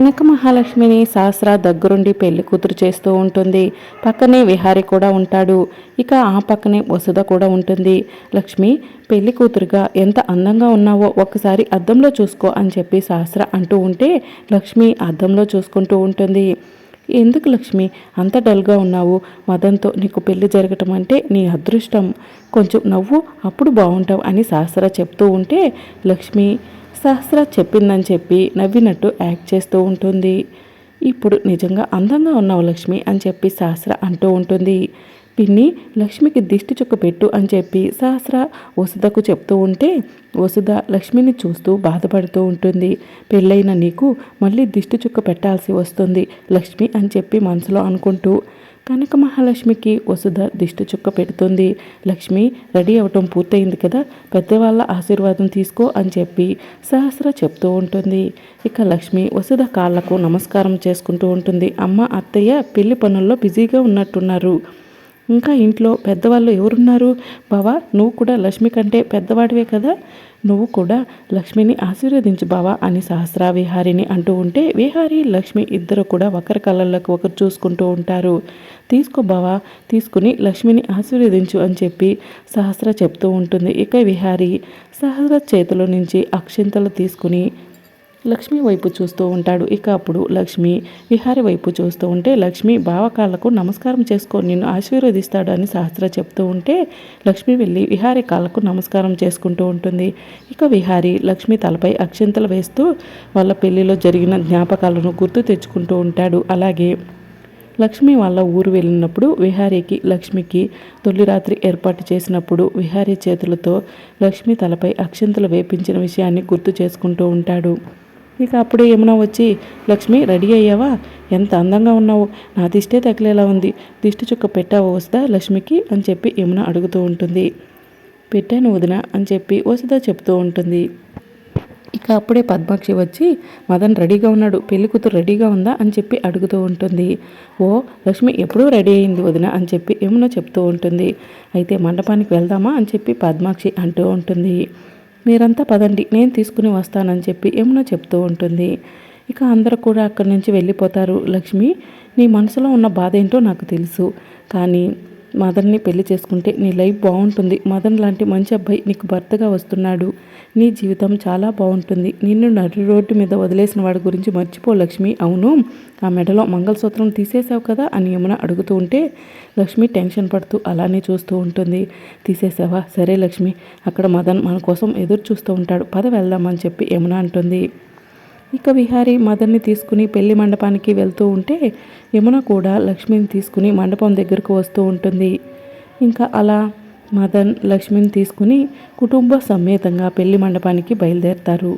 కనక మహాలక్ష్మిని సహస్ర దగ్గరుండి పెళ్ళి కూతురు చేస్తూ ఉంటుంది. పక్కనే విహారి కూడా ఉంటాడు. ఇక ఆ పక్కనే వసుధ కూడా ఉంటుంది. లక్ష్మి పెళ్ళి కూతురుగా ఎంత అందంగా ఉన్నావో ఒక్కసారి అద్దంలో చూసుకో అని చెప్పి సహస్ర అంటూ ఉంటే లక్ష్మి అద్దంలో చూసుకుంటూ ఉంటుంది. ఎందుకు లక్ష్మి? అంత డల్గా ఉన్నావు. మదంతో నీకు పెళ్ళి జరగటం అంటే నీ అదృష్టం. కొంచెం నవ్వు అప్పుడు బాగుంటావు అని సహస్ర చెప్తూ ఉంటే లక్ష్మి సహస్ర చెప్పిందని చెప్పి నవ్వినట్టు యాక్ట్ చేస్తూ ఉంటుంది. ఇప్పుడు నిజంగా అందంగా ఉన్నావు లక్ష్మి అని చెప్పి సహస్ర అంటూ ఉంటుంది. పిన్ని లక్ష్మికి దిష్టి చుక్క పెట్టు అని చెప్పి సహస్ర వసుధకు చెప్తూ ఉంటే వసుధ లక్ష్మిని చూస్తూ బాధపడుతూ ఉంటుంది. పెళ్ళైన నీకు మళ్ళీ దిష్టి చుక్క పెట్టాల్సి వస్తుంది లక్ష్మి అని చెప్పి మనసులో అనుకుంటూ కనక మహాలక్ష్మికి వసుధ దిష్టి చుక్క పెడుతుంది. లక్ష్మి రెడీ అవటం పూర్తయింది కదా పెద్దవాళ్ళ ఆశీర్వాదం తీసుకో అని చెప్పి సహస్ర చెప్తూ ఉంటుంది. ఇక లక్ష్మి వసుధ కాళ్ళకు నమస్కారం చేసుకుంటూ ఉంటుంది. అమ్మ అత్తయ్య పెళ్ళి పనుల్లో బిజీగా ఉన్నట్టున్నారు. ఇంకా ఇంట్లో పెద్దవాళ్ళు ఎవరున్నారు? బావా నువ్వు కూడా లక్ష్మి కంటే పెద్దవాడివే కదా? నువ్వు కూడా లక్ష్మిని ఆశీర్వదించు బావా అని సహస్ర విహారిని అంటూ ఉంటే విహారి లక్ష్మి ఇద్దరు కూడా ఒకరి కళ్ళల్లోకి ఒకరు చూసుకుంటూ ఉంటారు. తీసుకో బావా తీసుకుని లక్ష్మిని ఆశీర్వదించు అని చెప్పి సహస్ర చెప్తూ ఉంటుంది. ఇక విహారి సహస్ర చేతిలో నుంచి అక్షింతలు తీసుకుని లక్ష్మి వైపు చూస్తూ ఉంటాడు. ఇక అప్పుడు లక్ష్మి విహారి వైపు చూస్తూ ఉంటే లక్ష్మి బావకాళ్ళకు నమస్కారం చేసుకో నిన్ను ఆశీర్వదిస్తాడు అని సహస్ర చెప్తూ ఉంటే లక్ష్మి వెళ్ళి విహారి కాళ్ళకు నమస్కారం చేసుకుంటూ ఉంటుంది. ఇక విహారి లక్ష్మి తలపై అక్షంతలు వేస్తూ వాళ్ళ పెళ్ళిలో జరిగిన జ్ఞాపకాలను గుర్తు తెచ్చుకుంటూ ఉంటాడు. అలాగే లక్ష్మి వాళ్ళ ఊరు వెళ్ళినప్పుడు విహారీకి లక్ష్మికి తొలి రాత్రి ఏర్పాటు చేసినప్పుడు విహారీ చేతులతో లక్ష్మి తలపై అక్షంతలు వేపించిన విషయాన్ని గుర్తు చేసుకుంటూ ఉంటాడు. ఇక అప్పుడే యమున వచ్చి లక్ష్మి రెడీ అయ్యావా? ఎంత అందంగా ఉన్నావు. నా దిష్టే తగిలేలా ఉంది. దిష్టి చుక్క పెట్టావా వస్తుందా లక్ష్మికి అని చెప్పి యమున అడుగుతూ ఉంటుంది. పెట్టాను వదిన అని చెప్పి వసుదా చెప్తూ ఉంటుంది. ఇక అప్పుడే పద్మాక్షి వచ్చి మదన్ రెడీగా ఉన్నాడు. పెళ్ళి కూతురు రెడీగా ఉందా? అని చెప్పి అడుగుతూ ఉంటుంది. ఓ లక్ష్మి ఎప్పుడూ రెడీ అయింది వదిన అని చెప్పి యమున చెప్తూ ఉంటుంది. అయితే మండపానికి వెళ్దామా? అని చెప్పి పద్మాక్షి అంటూ ఉంటుంది. మీరంతా పదండి నేను తీసుకుని వస్తానని చెప్పి యమున చెప్తూ ఉంటుంది. ఇక అందరూ కూడా అక్కడి నుంచి వెళ్ళిపోతారు. లక్ష్మి నీ మనసులో ఉన్న బాధ ఏంటో నాకు తెలుసు. కానీ మదన్ని పెళ్ళి చేసుకుంటే నీ లైఫ్ బాగుంటుంది. మదన్ లాంటి మంచి అబ్బాయి నీకు భర్తగా వస్తున్నాడు. నీ జీవితం చాలా బాగుంటుంది. నిన్ను నడి రోడ్డు మీద వదిలేసిన వాడి గురించి మర్చిపో లక్ష్మి. అవును ఆ మెడలో మంగళసూత్రం తీసేసావు కదా అని యమున అడుగుతూ ఉంటే లక్ష్మి టెన్షన్ పడుతూ అలానే చూస్తూ ఉంటుంది. తీసేసావా సరే లక్ష్మి. అక్కడ మదన్ మన కోసం ఎదురు చూస్తూ ఉంటాడు. పద వెళ్దామని చెప్పి యమున అంటుంది. ఇక విహారి మదన్ని తీసుకుని పెళ్ళి మండపానికి వెళ్తూ ఉంటే యమున కూడా లక్ష్మిని తీసుకుని మండపం దగ్గరకు వస్తూ ఉంటుంది. ఇంకా అలా మదన్ లక్ష్మిని తీసుకుని కుటుంబ సమేతంగా పెళ్ళి మండపానికి బయలుదేరతారు.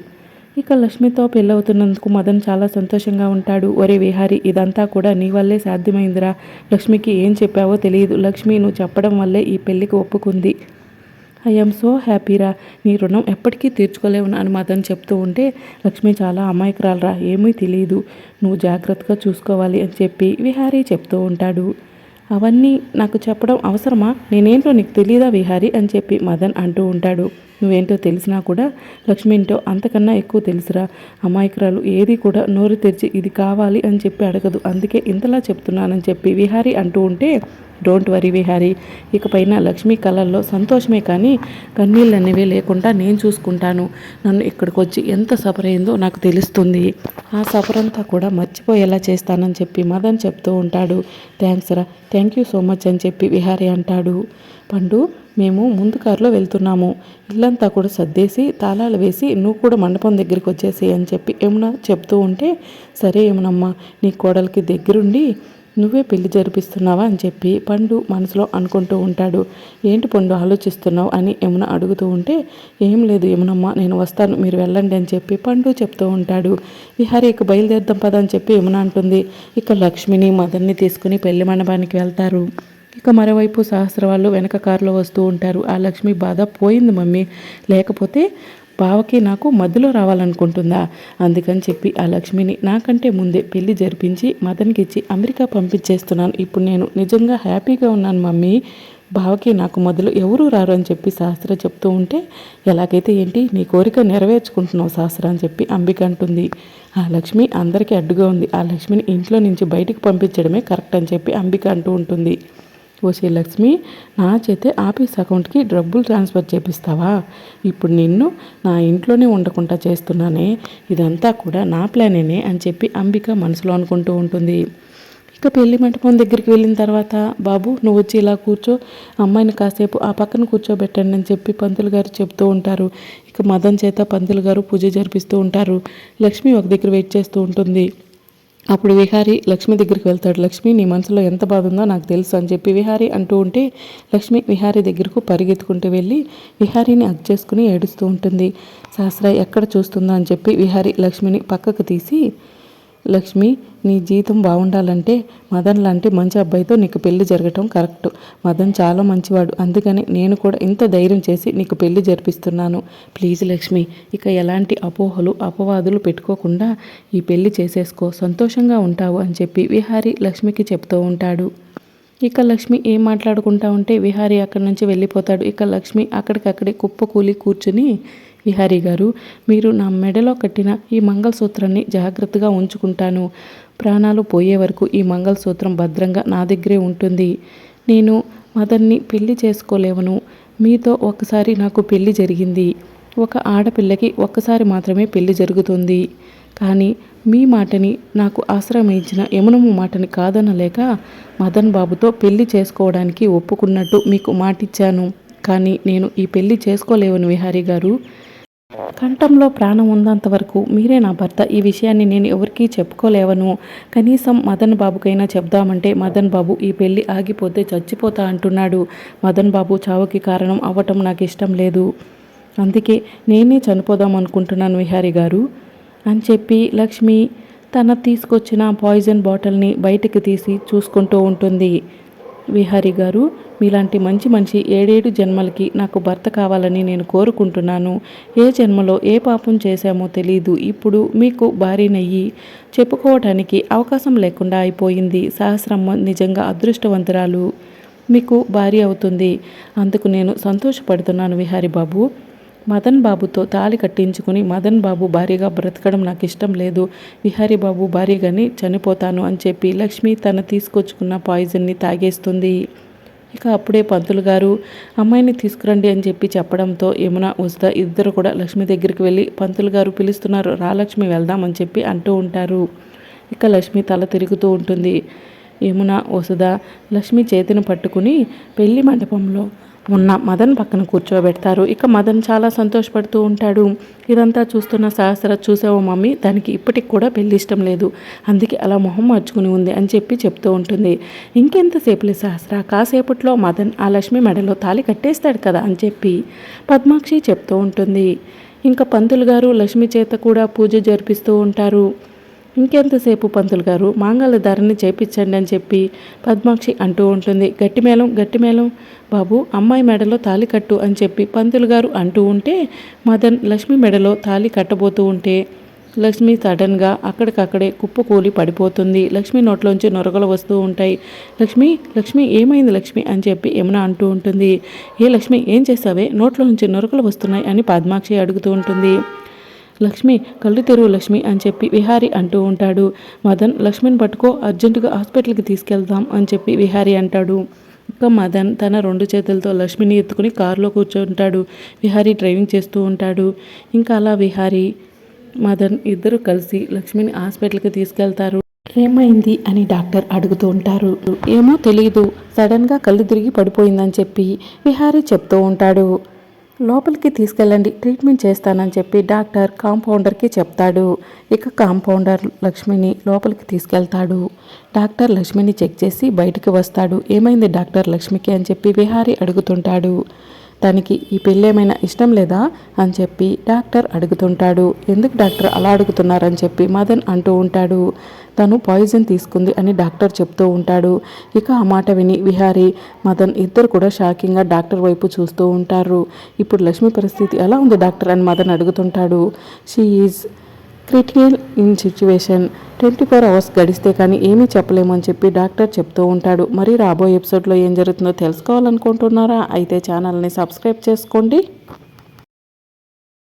ఇక లక్ష్మితో పెళ్ళవుతున్నందుకు మదన్ చాలా సంతోషంగా ఉంటాడు. ఒరే విహారి ఇదంతా కూడా నీ వల్లే సాధ్యమైందిరా. లక్ష్మికి ఏం చెప్పావో తెలియదు లక్ష్మి నువ్వు చెప్పడం వల్లే ఈ పెళ్ళికి ఒప్పుకుంది. ఐఎమ్ సో హ్యాపీరా నీ రుణం ఎప్పటికీ తీర్చుకోలేవు అని మదన్ చెప్తూ ఉంటే లక్ష్మి చాలా అమాయకురాలరా. ఏమీ తెలియదు నువ్వు జాగ్రత్తగా చూసుకోవాలి అని చెప్పి విహారీ చెప్తూ ఉంటాడు. అవన్నీ నాకు చెప్పడం అవసరమా? నేనేంటో నీకు తెలియదా విహారీ? అని చెప్పి మదన్ అంటూ ఉంటాడు. నువ్వేంటో తెలిసినా కూడా లక్ష్మి ఏంటో అంతకన్నా ఎక్కువ తెలుసురా. అమాయకురాలు ఏది కూడా నోరు తెరిచి ఇది కావాలి అని చెప్పి అడగదు. అందుకే ఇంతలా చెప్తున్నానని చెప్పి విహారీ అంటూ ఉంటే డోంట్ వరీ విహారీ. ఇకపైన లక్ష్మి కళల్లో సంతోషమే కానీ కన్నీళ్ళు అనేవి లేకుండా నేను చూసుకుంటాను. నన్ను ఇక్కడికి వచ్చి ఎంత సఫర్ అయిందో నాకు తెలుస్తుంది. ఆ సఫర్ అంతా కూడా మర్చిపోయేలా చేస్తానని చెప్పి మదన్ చెప్తూ ఉంటాడు. థ్యాంక్స్ రా. థ్యాంక్ యూ సో మచ్ అని చెప్పి విహారీ అంటాడు. పండు మేము ముందు కారులో వెళ్తున్నాము. ఇల్లంతా కూడా సర్దేసి తాళాలు వేసి నువ్వు కూడా మండపం దగ్గరికి వచ్చేసి అని చెప్పి యమున చెప్తూ ఉంటే సరే యమునమ్మ నీ కోడలికి దగ్గరుండి నువ్వే పెళ్ళి జరిపిస్తున్నావా అని చెప్పి పండు మనసులో అనుకుంటూ ఉంటాడు. ఏంటి పండు ఆలోచిస్తున్నావు అని యమున అడుగుతూ ఉంటే ఏం లేదు యమునమ్మ నేను వస్తాను మీరు వెళ్ళండి అని చెప్పి పండు చెప్తూ ఉంటాడు. విహారీ ఇక బయలుదేరదాం పద అని చెప్పి యమున అంటుంది. ఇక లక్ష్మిని మదర్ని తీసుకుని పెళ్ళి మండపానికి వెళ్తారు. ఇక మరోవైపు సహస్ర వాళ్ళు వెనక కారులో వస్తూ ఉంటారు. ఆ లక్ష్మి బాధ పోయింది మమ్మీ. లేకపోతే బావకి నాకు మధ్యలో రావాలనుకుంటుందా? అందుకని చెప్పి ఆ లక్ష్మిని నాకంటే ముందే పెళ్ళి జరిపించి మదన్కి ఇచ్చి అమెరికా పంపించేస్తున్నాను. ఇప్పుడు నేను నిజంగా హ్యాపీగా ఉన్నాను మమ్మీ. బావకి నాకు మొదలు ఎవరు రారు అని చెప్పి శాస్త్ర చెప్తూ ఉంటే ఎలాగైతే ఏంటి నీ కోరిక నెరవేర్చుకుంటున్నావు శాస్త్ర అని చెప్పి అంబిక అంటుంది. ఆ లక్ష్మి అందరికీ అడ్డుగా ఉంది. ఆ లక్ష్మిని ఇంట్లో నుంచి బయటికి పంపించడమే కరెక్ట్ అని చెప్పి అంబిక అంటూ ఉంటుంది. ఓసే లక్ష్మి నా చేతే ఆఫీస్ అకౌంట్కి డబ్బులు ట్రాన్స్ఫర్ చేపిస్తావా? ఇప్పుడు నిన్ను నా ఇంట్లోనే ఉండకుండా చేస్తున్నానే. ఇదంతా కూడా నా ప్లానేనే అని చెప్పి అంబిక మనసులో అనుకుంటూ ఉంటుంది. ఇక పెళ్ళి మంటపం దగ్గరికి వెళ్ళిన తర్వాత బాబు నువ్వు వచ్చి ఇలా కూర్చో. అమ్మాయిని కాసేపు ఆ పక్కన కూర్చోబెట్టండి అని చెప్పి పంతులు గారు చెప్తూ ఉంటారు. ఇక మదన్ చేత పంతులు గారు పూజ జరిపిస్తూ ఉంటారు. లక్ష్మి ఒక దగ్గర వెయిట్ చేస్తూ ఉంటుంది. అప్పుడు విహారి లక్ష్మి దగ్గరికి వెళ్తాడు. లక్ష్మి నీ మనసులో ఎంత బాధ ఉందో నాకు తెలుసు అని చెప్పి విహారి అంటూ ఉంటే లక్ష్మి విహారి దగ్గరకు పరిగెత్తుకుంటూ వెళ్ళి విహారీని అగ్ చేసుకుని ఏడుస్తూ ఉంటుంది. సహస్ర ఎక్కడ చూస్తుందో? అని చెప్పి విహారి లక్ష్మిని పక్కకు తీసి లక్ష్మి నీ జీవితం బాగుండాలంటే మదన్ లాంటి మంచి అబ్బాయితో నీకు పెళ్ళి జరగటం కరెక్ట్. మదన్ చాలా మంచివాడు. అందుకని నేను కూడా ఇంత ధైర్యం చేసి నీకు పెళ్ళి జరిపిస్తున్నాను. ప్లీజ్ లక్ష్మి ఇక ఎలాంటి అపోహలు అపవాదులు పెట్టుకోకుండా ఈ పెళ్ళి చేసేసుకో. సంతోషంగా ఉంటావు అని చెప్పి విహారీ లక్ష్మికి చెప్తూ ఉంటాడు. ఇక లక్ష్మి ఏం మాట్లాడుకుంటా ఉంటే విహారీ అక్కడి నుంచి వెళ్ళిపోతాడు. ఇక లక్ష్మి అక్కడికక్కడే కుప్పకూలి కూర్చుని విహారీ గారు మీరు నా మెడలో కట్టిన ఈ మంగళసూత్రాన్ని జాగ్రత్తగా ఉంచుకుంటాను. ప్రాణాలు పోయే వరకు ఈ మంగళసూత్రం భద్రంగా నా దగ్గరే ఉంటుంది. నేను మదన్ని పెళ్ళి చేసుకోలేవను. మీతో ఒకసారి నాకు పెళ్ళి జరిగింది. ఒక ఆడపిల్లకి ఒక్కసారి మాత్రమే పెళ్ళి జరుగుతుంది. కానీ మీ మాటని నాకు ఆశ్రమించిన యమునమ్మ మాటని కాదనలేక మదన్ బాబుతో పెళ్ళి చేసుకోవడానికి ఒప్పుకున్నట్టు మీకు మాటిచ్చాను. కానీ నేను ఈ పెళ్ళి చేసుకోలేవను విహారీ గారు. కంఠంలో ప్రాణం ఉన్నంత వరకు మీరే నా భర్త. ఈ విషయాన్ని నేను ఎవరికీ చెప్పుకోలేవను. కనీసం మదన్ బాబుకైనా చెప్దామంటే మదన్ బాబు ఈ పెళ్ళి ఆగిపోతే చచ్చిపోతా అంటున్నాడు. మదన్ బాబు చావుకి కారణం అవ్వటం నాకు ఇష్టం లేదు. అందుకే నేనే చనిపోదాం అనుకుంటున్నాను విహారీ గారు. అని చెప్పి లక్ష్మి తన తీసుకొచ్చిన పాయిజన్ బాటిల్ని బయటికి తీసి చూసుకుంటూ ఉంటుంది. విహారీ గారు మీలాంటి మంచి మనిషి ఏడేడు జన్మలకి నాకు భర్త కావాలని నేను కోరుకుంటున్నాను. ఏ జన్మలో ఏ పాపం చేశామో తెలీదు. ఇప్పుడు మీకు భార్యనయ్యి చెప్పుకోవటానికి అవకాశం లేకుండా అయిపోయింది. సహస్రమ్మ నిజంగా అదృష్టవంతురాలు. మీకు భార్య అవుతుంది. అందుకు నేను సంతోషపడుతున్నాను విహారీ బాబు మదన్ బాబుతో తాళి కట్టించుకుని మదన్ బాబు భార్యగా బ్రతకడం నాకు ఇష్టం లేదు. విహారీ బాబు భార్యగాని చనిపోతాను అని చెప్పి లక్ష్మి తన తీసుకొచ్చుకున్న పాయిజన్ని తాగేస్తుంది. ఇక అప్పుడే పంతులు గారు అమ్మాయిని తీసుకురండి అని చెప్పి చెప్పడంతో యమున వస్తా ఇద్దరు కూడా లక్ష్మి దగ్గరికి వెళ్ళి పంతులు గారు పిలుస్తున్నారు. రా లక్ష్మి వెళ్దామని చెప్పి అంటూ ఉంటారు. ఇక లక్ష్మి తల తిరుగుతూ ఉంటుంది. యమున వసుధ లక్ష్మి చేతిని పట్టుకుని పెళ్ళి మండపంలో ఉన్న మదన్ పక్కన కూర్చోబెడతారు. ఇక మదన్ చాలా సంతోషపడుతూ ఉంటాడు. ఇదంతా చూస్తున్న సహస్ర చూసావో మమ్మీ? దానికి ఇప్పటికి కూడా పెళ్ళి ఇష్టం లేదు. అందుకే అలా మొహం మార్చుకుని ఉంది అని చెప్పి చెప్తూ ఉంటుంది. ఇంకెంతసేపులే సహస్ర? కాసేపట్లో మదన్ ఆ లక్ష్మి మెడలో తాలి కట్టేస్తాడు కదా అని చెప్పి పద్మాక్షి చెప్తూ ఉంటుంది. ఇంకా పంతులు గారు లక్ష్మి చేత కూడా పూజ జరిపిస్తూ ఉంటారు. ఇంకెంతసేపు పంతులు గారు? మాంగళ్య ధరని చేపించండి అని చెప్పి పద్మాక్షి అంటూ ఉంటుంది. గట్టిమేళం గట్టిమేళం బాబు అమ్మాయి మెడలో తాలి కట్టు అని చెప్పి పంతులు గారు అంటూ ఉంటే మదన్ లక్ష్మి మెడలో తాలి కట్టబోతూ ఉంటే లక్ష్మి సడన్గా అక్కడికక్కడే కుప్పకూలి పడిపోతుంది. లక్ష్మి నోట్లోంచి నొరగలు వస్తూ ఉంటాయి. లక్ష్మి లక్ష్మి ఏమైంది లక్ష్మి అని చెప్పి యమున అంటూ ఉంటుంది. ఏ లక్ష్మి ఏం చేసావే నోట్లో నుంచి నొరకలు వస్తున్నాయి అని పద్మాక్షి అడుగుతూ ఉంటుంది. లక్ష్మి కళ్ళు తెరువు లక్ష్మి అని చెప్పి విహారి అంటూ ఉంటాడు. మదన్ లక్ష్మిని పట్టుకో అర్జెంటుగా హాస్పిటల్కి తీసుకెళ్దాం అని చెప్పి విహారి అంటాడు. ఇక మదన్ తన రెండు చేతులతో లక్ష్మిని ఎత్తుకుని కారులో కూర్చుంటాడు. విహారీ డ్రైవింగ్ చేస్తూ ఉంటాడు. ఇంకా అలా విహారీ మదన్ ఇద్దరు కలిసి లక్ష్మిని హాస్పిటల్కి తీసుకెళ్తారు. ఏమైంది అని డాక్టర్ అడుగుతూ ఉంటారు. ఏమో తెలియదు సడన్గా కళ్ళు తిరిగి పడిపోయిందని చెప్పి విహారీ చెప్తూ ఉంటాడు. లోపలికి తీసుకెళ్ళండి ట్రీట్మెంట్ చేస్తానని చెప్పి డాక్టర్ కాంపౌండర్కి చెప్తాడు. ఇక కాంపౌండర్ లక్ష్మిని లోపలికి తీసుకెళ్తాడు. డాక్టర్ లక్ష్మిని చెక్ చేసి బయటికి వస్తాడు. ఏమైంది డాక్టర్ లక్ష్మికి అని చెప్పి విహారీ అడుగుతుంటాడు. తనకి ఈ పెళ్ళేమైనా ఇష్టం లేదా అని చెప్పి డాక్టర్ అడుగుతుంటాడు. ఎందుకు డాక్టర్ అలా అడుగుతున్నారని చెప్పి మదన్ అంటూ ఉంటాడు. తను పాయిజన్ తీసుకుంది అని డాక్టర్ చెప్తూ ఉంటాడు. ఇక ఆ మాట విని విహారి మదన్ ఇద్దరు కూడా షాకింగ్గా డాక్టర్ వైపు చూస్తూ ఉంటారు. ఇప్పుడు లక్ష్మి పరిస్థితి ఎలా ఉంది డాక్టర్ అని Madan అడుగుతుంటాడు. She is critical in situation. Twenty four hours గడిస్తే కానీ ఏమీ చెప్పలేము అని చెప్పి డాక్టర్ చెప్తూ ఉంటాడు. మరి రాబోయే ఎపిసోడ్లో ఏం జరుగుతుందో తెలుసుకోవాలనుకుంటున్నారా? అయితే ఛానల్ని సబ్స్క్రైబ్ చేసుకోండి.